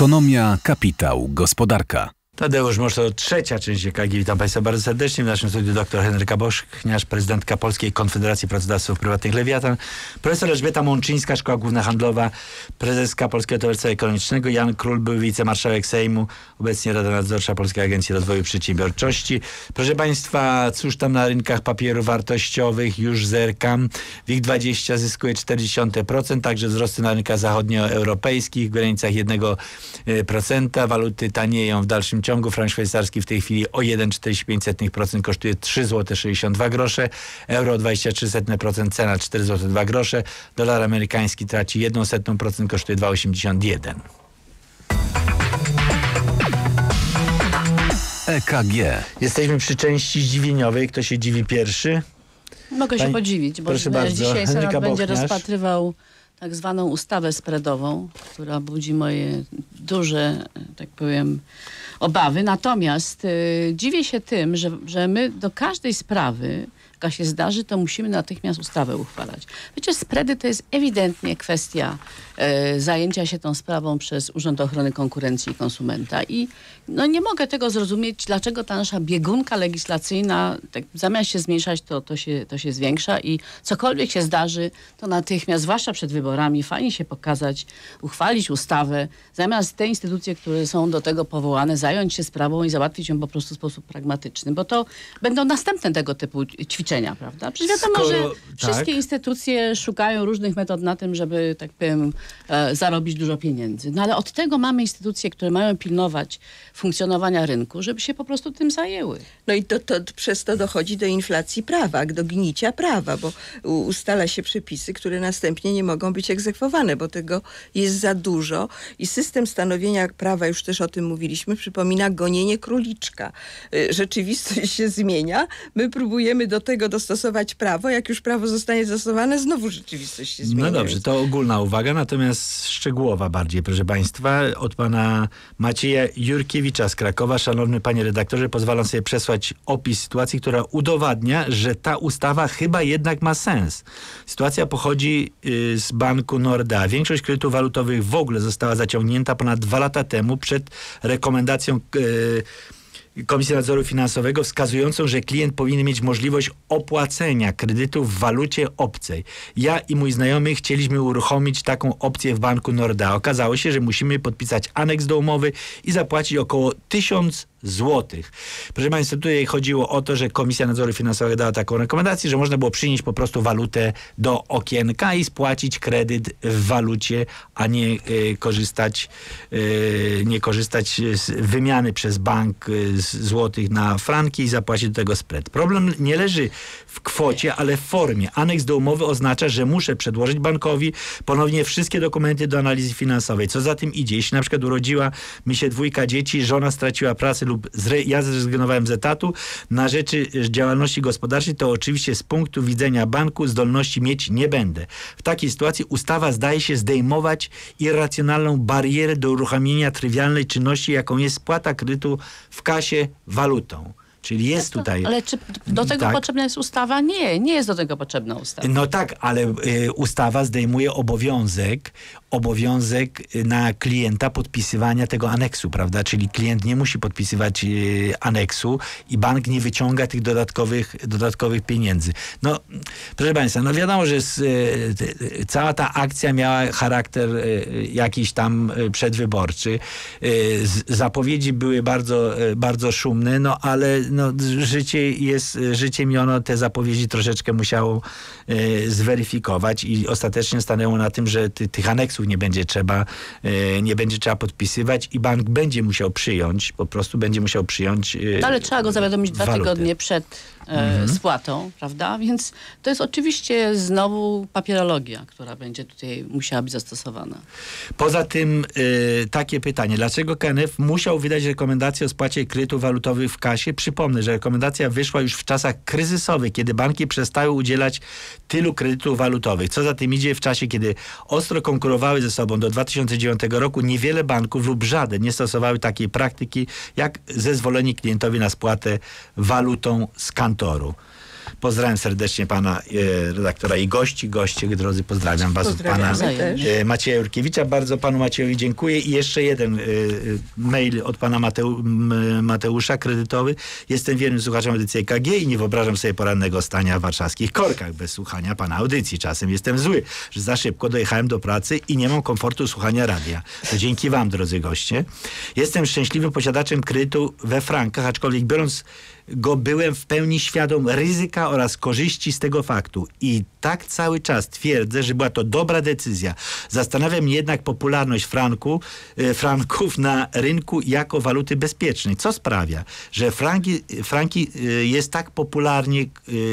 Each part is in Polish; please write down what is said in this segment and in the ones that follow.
Ekonomia, kapitał, gospodarka. Tadeusz to trzecia część EKG. Witam Państwa bardzo serdecznie. W naszym studiu dr Henryka Boszkniarz, prezydentka Polskiej Konfederacji Pracodawców Prywatnych Lewiatan, profesor Elżbieta Mączyńska, Szkoła Główna Handlowa, prezeska Polskiego Towarzystwa Ekonomicznego, Jan Król, był wicemarszałek Sejmu, obecnie Rada Nadzorcza Polskiej Agencji Rozwoju Przedsiębiorczości. Proszę Państwa, cóż tam na rynkach papierów wartościowych, już zerkam. WIG20 zyskuje 0,4%, także wzrosty na rynkach zachodnioeuropejskich w granicach 1%. Waluty tanieją w dalszym ciągu ciągu. Frank szwajcarski w tej chwili o 1,45% kosztuje 3 zł 62 grosze, euro 23%, cena 4 zł 2 grosze, dolar amerykański traci 1,1%, kosztuje 2,81. EKG. Jesteśmy przy części zdziwieniowej. Kto się dziwi pierwszy? Mogę Pani... się podziwić, bo Proszę bardzo. dzisiaj Senat Senat będzie rozpatrywał tak zwaną ustawę spreadową, która budzi moje duże, tak powiem, obawy. Natomiast y, dziwię się tym, że, że my do każdej sprawy jaka się zdarzy, to musimy natychmiast ustawę uchwalać. Wiecie, spready to jest ewidentnie kwestia e, zajęcia się tą sprawą przez Urząd Ochrony Konkurencji i Konsumenta i no, nie mogę tego zrozumieć, dlaczego ta nasza biegunka legislacyjna tak, zamiast się zmniejszać, to, to, się, to się zwiększa i cokolwiek się zdarzy, to natychmiast, zwłaszcza przed wyborami, fajnie się pokazać, uchwalić ustawę, zamiast te instytucje, które są do tego powołane, zająć się sprawą i załatwić ją po prostu w sposób pragmatyczny, bo to będą następne tego typu ćwiczenia prawda? Przecież wiadomo, Skoro, że wszystkie tak. instytucje szukają różnych metod na tym, żeby, tak powiem, e, zarobić dużo pieniędzy. No ale od tego mamy instytucje, które mają pilnować funkcjonowania rynku, żeby się po prostu tym zajęły. No i to, to przez to dochodzi do inflacji prawa, do gnicia prawa, bo ustala się przepisy, które następnie nie mogą być egzekwowane, bo tego jest za dużo i system stanowienia prawa, już też o tym mówiliśmy, przypomina gonienie króliczka. E, rzeczywistość się zmienia, my próbujemy do tego tego dostosować prawo. Jak już prawo zostanie zastosowane, znowu rzeczywistość się zmieni. No dobrze, to ogólna uwaga, natomiast szczegółowa bardziej, proszę Państwa, od pana Macieja Jurkiewicza z Krakowa. Szanowny panie redaktorze, pozwalam sobie przesłać opis sytuacji, która udowadnia, że ta ustawa chyba jednak ma sens. Sytuacja pochodzi y, z banku Nordea. Większość kredytów walutowych w ogóle została zaciągnięta ponad dwa lata temu przed rekomendacją yy, Komisji Nadzoru Finansowego wskazującą, że klient powinien mieć możliwość opłacenia kredytu w walucie obcej. Ja i mój znajomy chcieliśmy uruchomić taką opcję w banku Nordea. Okazało się, że musimy podpisać aneks do umowy i zapłacić około 1000 złotych. Proszę Państwa, tutaj chodziło o to, że Komisja Nadzoru Finansowego dała taką rekomendację, że można było przynieść po prostu walutę do okienka i spłacić kredyt w walucie, a nie y, korzystać, y, nie korzystać z wymiany przez bank z złotych na franki i zapłacić do tego spread. Problem nie leży w kwocie, ale w formie. Aneks do umowy oznacza, że muszę przedłożyć bankowi ponownie wszystkie dokumenty do analizy finansowej. Co za tym idzie? Jeśli na przykład urodziła mi się dwójka dzieci, żona straciła pracę lub zre, ja zrezygnowałem z etatu na rzeczy działalności gospodarczej, to oczywiście z punktu widzenia banku zdolności mieć nie będę. W takiej sytuacji ustawa zdaje się zdejmować irracjonalną barierę do uruchomienia trywialnej czynności, jaką jest spłata kredytu w kasie walutą. Czyli jest tutaj. Ale czy do tego tak? potrzebna jest ustawa? Nie, nie jest do tego potrzebna ustawa. No tak, ale y, ustawa zdejmuje obowiązek obowiązek na klienta podpisywania tego aneksu, prawda? Czyli klient nie musi podpisywać y, aneksu i bank nie wyciąga tych dodatkowych, dodatkowych pieniędzy. No, proszę Państwa, no wiadomo, że z, y, cała ta akcja miała charakter y, jakiś tam przedwyborczy. Zapowiedzi były bardzo, bardzo szumne, no ale no, życie jest życiem i ono te zapowiedzi troszeczkę musiało zweryfikować i ostatecznie stanęło na tym, że ty, tych aneksów nie będzie trzeba, e, nie będzie trzeba podpisywać i bank będzie musiał przyjąć, po prostu będzie musiał przyjąć e, no, Ale trzeba go zawiadomić dwa tygodnie przed e, mhm. spłatą, prawda? Więc to jest oczywiście znowu papierologia, która będzie tutaj musiała być zastosowana. Poza tym takie pytanie, dlaczego KNF musiał wydać rekomendację o spłacie kredytów walutowych w kasie? Przypomnę, że rekomendacja wyszła już w czasach kryzysowych, kiedy banki przestały udzielać tylu kredytów walutowych. Co za tym idzie w czasie, kiedy ostro konkurowały ze sobą do 2009 roku niewiele banków lub żaden nie stosowały takiej praktyki jak zezwolenie klientowi na spłatę walutą z kantoru. Pozdrawiam serdecznie pana e, redaktora i gości, goście, drodzy, pozdrawiam was od pana też. e, Macieja Jurkiewicza. Bardzo panu Maciejowi dziękuję. I jeszcze jeden e, mail od pana Mateu, Mateusza, kredytowy. Jestem wiernym słuchaczem audycji EKG i nie wyobrażam sobie porannego stania w warszawskich korkach bez słuchania pana audycji. Czasem jestem zły, że za szybko dojechałem do pracy i nie mam komfortu słuchania radia. To dzięki wam, drodzy goście. Jestem szczęśliwym posiadaczem kredytu we frankach, aczkolwiek biorąc go byłem w pełni świadom ryzyka oraz korzyści z tego faktu. I tak cały czas twierdzę, że była to dobra decyzja. Zastanawia mnie jednak popularność franku, e, franków na rynku jako waluty bezpiecznej. Co sprawia, że franki, franki e, jest tak, popularnie,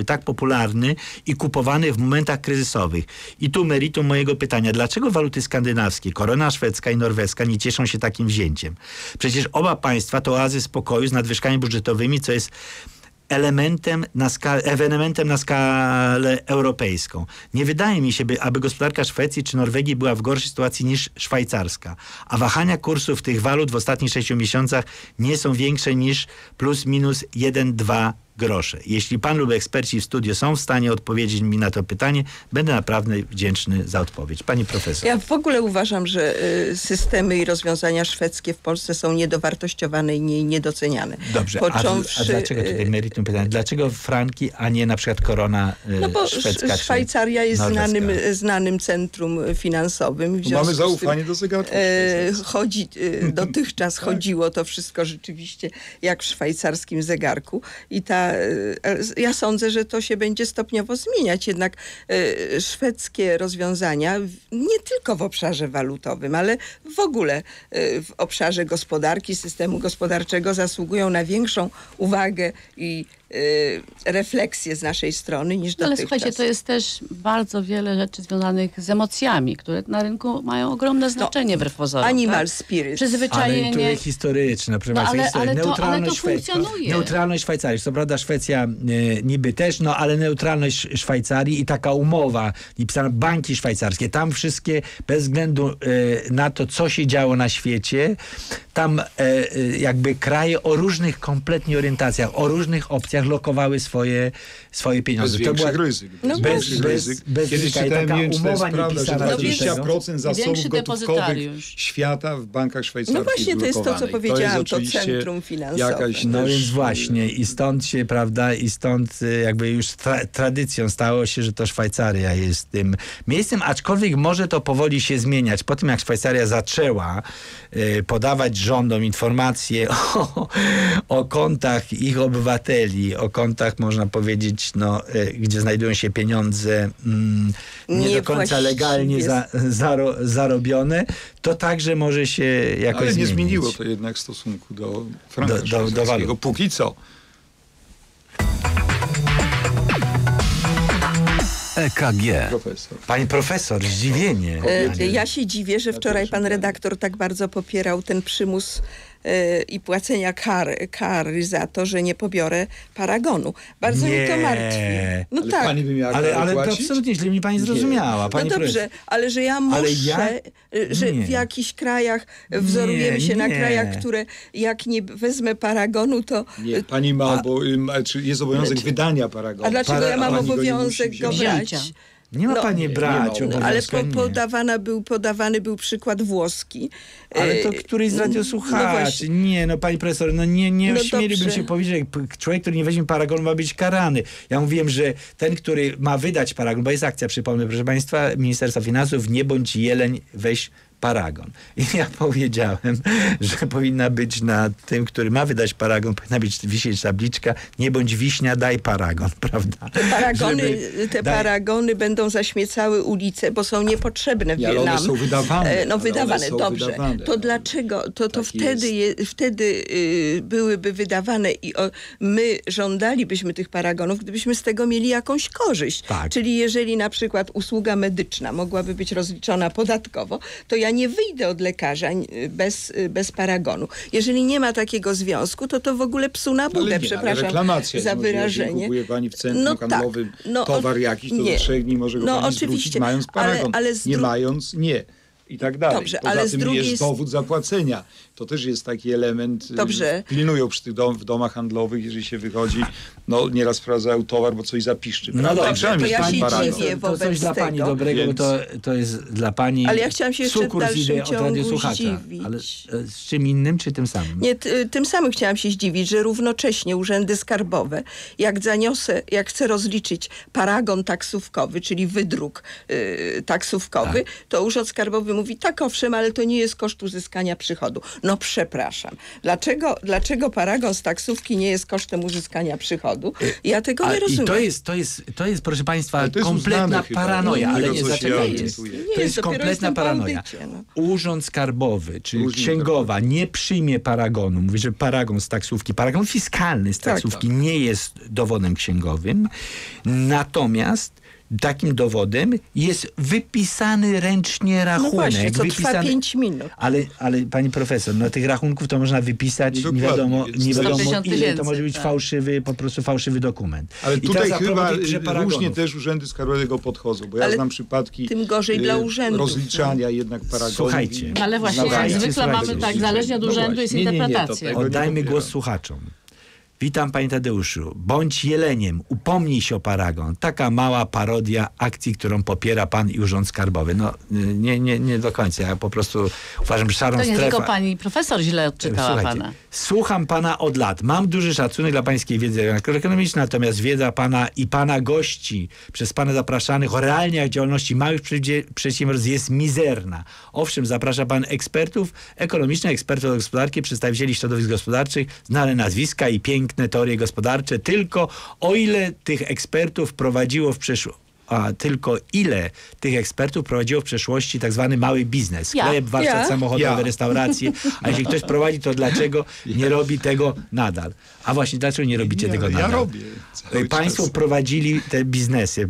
e, tak popularny i kupowany w momentach kryzysowych. I tu meritum mojego pytania. Dlaczego waluty skandynawskie, korona szwedzka i norweska nie cieszą się takim wzięciem? Przecież oba państwa to oazy spokoju z nadwyżkami budżetowymi, co jest elementem na skalę, ewenementem na skalę europejską. Nie wydaje mi się, by, aby gospodarka Szwecji czy Norwegii była w gorszej sytuacji niż szwajcarska. A wahania kursów tych walut w ostatnich sześciu miesiącach nie są większe niż plus minus 1-2 grosze. Jeśli pan lub eksperci w studiu są w stanie odpowiedzieć mi na to pytanie, będę naprawdę wdzięczny za odpowiedź. Pani profesor. Ja w ogóle uważam, że y, systemy i rozwiązania szwedzkie w Polsce są niedowartościowane i nie, niedoceniane. Dobrze, a, Począwszy, a dlaczego tutaj meritum pytania? Dlaczego franki, a nie na przykład korona y, No bo szwedzka? Szwajcaria jest norweska? znanym, znanym centrum finansowym. Mamy zaufanie tym, do zegarków. E, chodzi, e, dotychczas chodziło to wszystko rzeczywiście jak w szwajcarskim zegarku i ta, e, ja sądzę, że to się będzie stopniowo zmieniać. Jednak e, szwedzkie rozwiązania, nie tylko w obszarze walutowym, ale w ogóle e, w obszarze gospodarki, systemu gospodarczego zasługują na większą uwagę i refleksję z naszej strony niż No, Ale słuchajcie, to jest też bardzo wiele rzeczy związanych z emocjami, które na rynku mają ogromne znaczenie wbrew pozorom. Animal tak? spirit. Ale Przyzwyczajenie. to jest historyczne, No, ale- ale to- neutralność ale to Szwecji. funkcjonuje. Neutralność Szwajcarii. Co prawda Szwecja e, niby też, no ale neutralność Szwajcarii i taka umowa, i pisane banki szwajcarskie, tam wszystkie, bez względu e, na to, co się działo na świecie, tam e, jakby kraje o różnych kompletnie orientacjach, o różnych opcjach lokowały swoje, swoje pieniądze. Bez większych ryzyk. No Bez, bez- bez- ryzyk. bez Kiedyś ryzyka. Czytałem, nie wiem, czy to jest umowa prawda, że niepisana do tego. 20% zasobów Większy gotówkowych depozytariusz. świata w bankach szwajcarskich No właśnie, to jest to, co powiedziałam, to oczywiście centrum finansowe. Jakaś No też, więc właśnie i stąd się, prawda, i stąd y, jakby już tra tradycją stało się, że to Szwajcaria jest tym miejscem, aczkolwiek może to powoli się zmieniać. Po tym jak Szwajcaria zaczęła y, podawać rządom informacje o, o kontach ich obywateli, o kontach można powiedzieć, no, y, gdzie znajdują się pieniądze mm, nie do końca legalnie za, zaro zarobione, to także może się jakoś Ale nie zmienić. zmieniło to jednak w stosunku do franka Do- do- do walut. Póki co. EKG. Profesor. Pani profesor, zdziwienie. E, Ja się dziwię, że wczoraj pan redaktor tak bardzo popierał ten przymus i płacenia kar, kary za to, że nie pobiorę paragonu. Bardzo mnie to Nie. martwi. No Ale tak. pani by miała Ale, ale to absolutnie źle mi pani Nie. zrozumiała. No Pani dobrze, profesor. ale że ja muszę, Ale ja- e, że Nie. w jakichś krajach wzorujemy Nie, się na nie. krajach, które jak nie wezmę paragonu, to... Nie, pani ma, bo czy jest obowiązek Znaczy- wydania paragonu. A dlaczego Para- ja mam nie obowiązek go brać? Nie ma No, pani brać. Ale po, podawana był, podawany był przykład włoski. Ale to E, któryś z no radiosłuchaczy. właśnie. nie, no pani profesor, no nie, nie No ośmieliłbym dobrze. się powiedzieć, że p- człowiek, który nie weźmie paragonu ma być karany. Ja mówiłem, że ten, który ma wydać paragon, bo jest akcja, przypomnę, proszę państwa, Ministerstwa Finansów, nie bądź jeleń, weź paragon. I ja powiedziałem, że powinna być na tym, który ma wydać paragon, powinna być wisieć tabliczka, nie bądź wiśnia, daj paragon, prawda? Te paragony, Żeby- te daj- paragony będą zaśmiecały ulice, bo są niepotrzebne one nam. są wydawane, E, No wydawane, są dobrze. wydawane. To dlaczego? To, to Tak wtedy, je, wtedy y, byłyby wydawane i o, my żądalibyśmy tych paragonów, gdybyśmy z tego mieli jakąś korzyść. Tak. Czyli jeżeli na przykład usługa medyczna mogłaby być rozliczona podatkowo, to ja nie wyjdę od lekarza bez, bez paragonu. Jeżeli nie ma takiego związku, to to w ogóle psu na Ale budę, nie, ale przepraszam reklamacja za. Jeżeli wyrażenie. kupuje pani w centrum No tak, handlowym no, towar jakiś, to nie. do trzech dni może go No, pani zwrócić, mając ale- paragon. ale z nie mając, nie. I tak dalej. Dobrze, Poza ale tym drugiej jest dowód zapłacenia. to też jest taki element. y, Dobrze. Pilnują przy tych dom, w domach handlowych, jeżeli się wychodzi, no nieraz sprawdzają towar, bo coś zapiszczy. No dobrze, to ja się dziwię. to coś wobec dla pani tego. dobrego, Więc- bo to, to jest dla pani Ale ja chciałam się jeszcze w dalszym ciągu zdziwić. Ale e, z czym innym, czy tym samym? Nie, t- tym samym chciałam się zdziwić, że równocześnie urzędy skarbowe, jak zaniosę, jak chcę rozliczyć paragon taksówkowy, czyli wydruk y, taksówkowy, to urząd skarbowy mówi, tak owszem, ale to nie jest koszt uzyskania przychodu. No przepraszam. Dlaczego, dlaczego paragon z taksówki nie jest kosztem uzyskania przychodu? Ja tego A, nie I rozumiem. to jest, to jest, to jest, proszę państwa, jest kompletna chyba. Nie, ale nie orientuje. Nie To jest, jest kompletna audycie, no. Urząd Skarbowy, czy Różnie księgowa nie przyjmie paragonu. Mówi, że paragon z taksówki, paragon fiskalny z Tak, taksówki nie jest dowodem księgowym. Natomiast takim dowodem jest wypisany ręcznie No rachunek. właśnie, co trwa wypisany... 5 minut. Ale, ale pani profesor, no tych rachunków to można wypisać, nie Dokładnie, wiadomo, więc nie wiadomo 150 ile, to może być tak. fałszywy, po prostu fałszywy dokument. Ale I tutaj chyba y, różnie też urzędy skarbowe do tego podchodzą, bo ja Ale znam przypadki tym gorzej y, dla urzędów, rozliczania jednak paragonów. Słuchajcie. i- Ale właśnie, Słuchajcie, jak zwykle słuchajcie, mamy tak, zależnie od No urzędu właśnie. jest Nie, nie, nie, interpretacja. tego- nie Oddajmy głos słuchaczom. Witam panie Tadeuszu. Bądź jeleniem, upomnij się o paragon. Taka mała parodia akcji, którą popiera pan i Urząd Skarbowy. No nie, nie, nie do końca. Ja po prostu uważam, że szarą To nie strefę... tylko pani profesor źle odczytała Słuchajcie, pana. Słucham pana od lat. Mam duży szacunek dla pańskiej wiedzy ekonomicznej, natomiast wiedza pana i pana gości przez pana zapraszanych o realiach działalności małych przedsiębiorstw jest mizerna. Owszem, zaprasza pan ekspertów ekonomicznych, ekspertów od gospodarki, przedstawicieli środowisk gospodarczych, znane nazwiska i piękne teorie gospodarcze, tylko o ile tych ekspertów prowadziło w przeszłości a tylko ile tych ekspertów prowadziło w przeszłości tak zwany mały biznes. Ja. Sklep, warsztat Ja. samochodowy, Ja. restaurację. A jeśli ktoś prowadzi, to dlaczego nie robi tego nadal? A właśnie, dlaczego nie robicie Nie, tego ja nadal? robię cały Państwo czas. prowadzili te biznesy,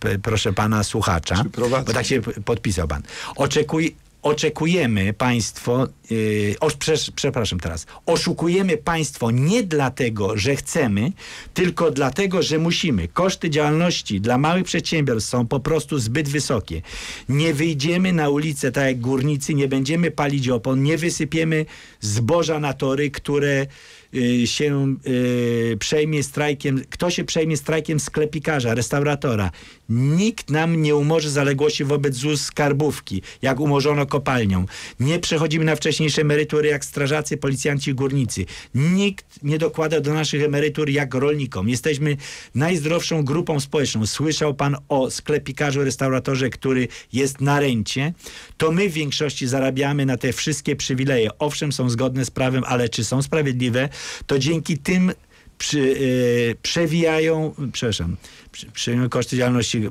p- proszę pana słuchacza, bo tak się podpisał pan. Oczekuj, oczekujemy państwo, yy, o, prze, przepraszam teraz, oszukujemy państwo nie dlatego, że chcemy, tylko dlatego, że musimy. Koszty działalności dla małych przedsiębiorstw są po prostu zbyt wysokie. Nie wyjdziemy na ulicę tak jak górnicy, nie będziemy palić opon, nie wysypiemy zboża na tory, które y, się y, przejmie strajkiem, kto się przejmie strajkiem sklepikarza, restauratora. Nikt nam nie umorzy zaległości wobec ZUS skarbówki, jak umorzono kopalnią. Nie przechodzimy na wcześniejsze emerytury jak strażacy, policjanci, górnicy. Nikt nie dokłada do naszych emerytur jak rolnikom. Jesteśmy najzdrowszą grupą społeczną. Słyszał pan o sklepikarzu, restauratorze, który jest na rencie. To my w większości zarabiamy na te wszystkie przywileje. Owszem, są zgodne z prawem, ale czy są sprawiedliwe? To dzięki tym przy, yy, przewijają, przepraszam, przyjmują koszty działalności.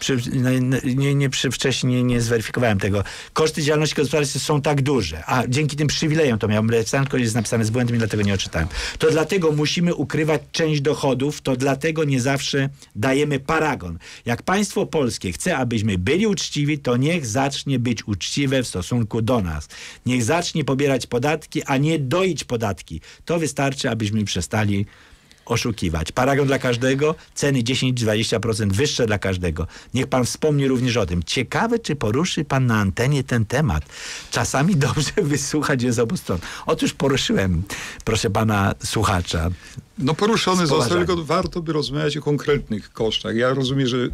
Przy, no, no, nie, nie, przy, wcześniej nie zweryfikowałem tego. Koszty działalności gospodarczej są tak duże, a dzięki tym przywilejom to miałem tylko jest napisane z błędem i dlatego nie odczytałem. To dlatego musimy ukrywać część dochodów, to dlatego nie zawsze dajemy paragon. Jak państwo polskie chce, abyśmy byli uczciwi, to niech zacznie być uczciwe w stosunku do nas. Niech zacznie pobierać podatki, a nie doić podatki. To wystarczy, abyśmy przestali oszukiwać. Paragon dla każdego, ceny 10-20% wyższe dla każdego. Niech pan wspomni również o tym. Ciekawe, czy poruszy pan na antenie ten temat. Czasami dobrze wysłuchać je z obu stron. Otóż poruszyłem, proszę pana słuchacza. No poruszony został, tylko warto by rozmawiać o konkretnych kosztach. Ja rozumiem, że y,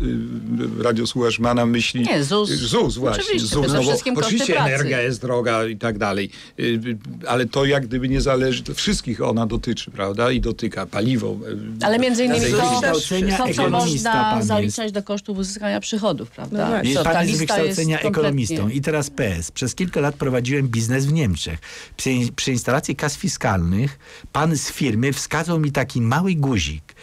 radiosłuchacz ma na myśli... Nie, ZUS. ZUS, właśnie. Oczywiście, ZUS, no bo oczywiście pracy. energia jest droga i tak dalej. Y, y, Ale to jak gdyby nie zależy, to wszystkich ona dotyczy, prawda? I dotyka paliwo. y, Ale między innymi to, to co można jest. zaliczać do kosztów uzyskania przychodów, prawda? No. Jest Co, ta pan z lista wykształcenia jest kompletnie- ekonomistą i teraz PS. Przez kilka lat prowadziłem biznes w Niemczech. Przy, przy instalacji kas fiskalnych pan z firmy wskazał mi taki mały guzik.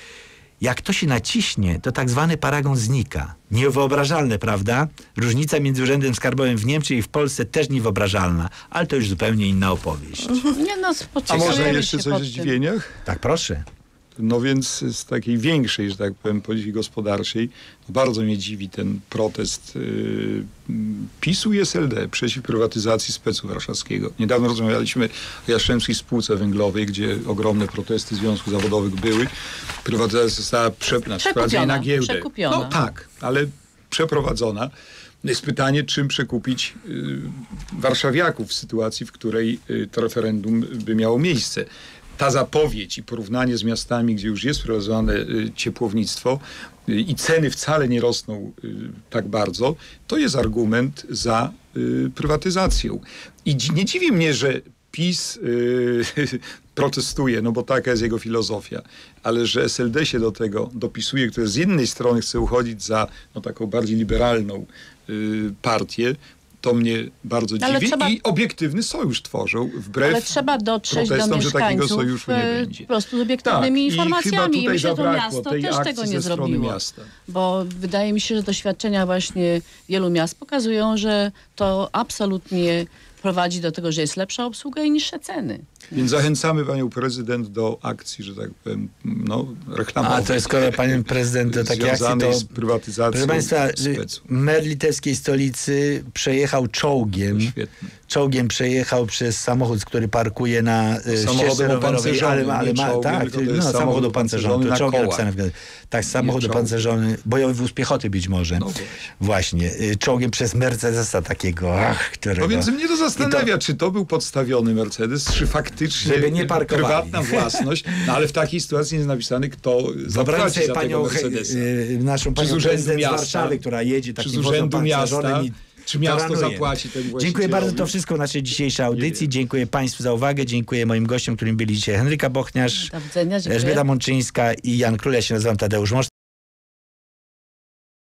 Jak to się naciśnie, to tak zwany paragon znika. Niewyobrażalne, prawda? Różnica między Urzędem Skarbowym w Niemczech i w Polsce też niewyobrażalna, ale to już zupełnie inna opowieść. Nie no, A może jeszcze coś o zdziwieniach? Tak, proszę. No więc z takiej większej, że tak powiem, polityki gospodarczej, bardzo mnie dziwi ten protest yy, PiSu i SLD przeciw prywatyzacji specu warszawskiego. Niedawno rozmawialiśmy o Jastrzębskiej Spółce Węglowej, gdzie ogromne protesty związków zawodowych były. Prywatyzacja została prze, Przekupiona, wprowadzona na giełdę. przekupiona. No tak, ale przeprowadzona. Jest pytanie, czym przekupić y, warszawiaków w sytuacji, w której y, to referendum by miało miejsce. Ta zapowiedź i porównanie z miastami, gdzie już jest realizowane y, ciepłownictwo y, i ceny wcale nie rosną y, tak bardzo, to jest argument za prywatyzacją. I nie dziwi mnie, że PiS protestuje, no bo taka jest jego filozofia, ale że SLD się do tego dopisuje, które z jednej strony chce uchodzić za no, taką bardziej liberalną partię, to mnie bardzo Ale dziwi trzeba- i obiektywny sojusz tworzą, wbrew Ale trzeba dotrzeć do protestom, że takiego mieszkańców sojuszu nie e, będzie. po prostu z obiektywnymi Tak, i chyba informacjami. I tutaj myślę, że to miasto też tego nie zrobiło. miasta. Bo wydaje mi się, że doświadczenia właśnie wielu miast pokazują, że to absolutnie prowadzi do tego, że jest lepsza obsługa i niższe ceny. Więc zachęcamy panią prezydent do akcji, że tak powiem, no, reklamowej. A to jest skoro pan prezydent do takiej akcji, to z prywatyzacją Proszę Państwa, mer litewskiej stolicy przejechał czołgiem. Świetnie. Czołgiem przejechał przez samochód, który parkuje na Samochodem ścieżce rowerowej, ale, ale ma, czołgiem, tak, tylko to no, samochód samochód opancerzony, czołgiem kołach. napisane w- Tak, samochód opancerzony, bojowy wóz piechoty być może. No właśnie. właśnie, y, czołgiem przez Mercedesa takiego, ach, którego... No więc mnie to zastanawia, czy to był podstawiony Mercedes, czy faktycznie Żeby nie parkowali. prywatna własność, no ale w takiej sytuacji jest napisany, kto zapłaci sobie za panią, tego Mercedesa. y, naszą Czy z panią urzędu prezydent z miasta, Warszawy, która jedzie czy takim z wozem urzędu miasta, i czy miasto taranuje. zapłaci temu Dziękuję bardzo, to wszystko w naszej dzisiejszej audycji. Dziękuję Państwu za uwagę, dziękuję moim gościom, którym byli dzisiaj Henryka Bochniarz. Elżbieta Mączyńska i Jan Król. Ja się nazywam Tadeusz Mosz.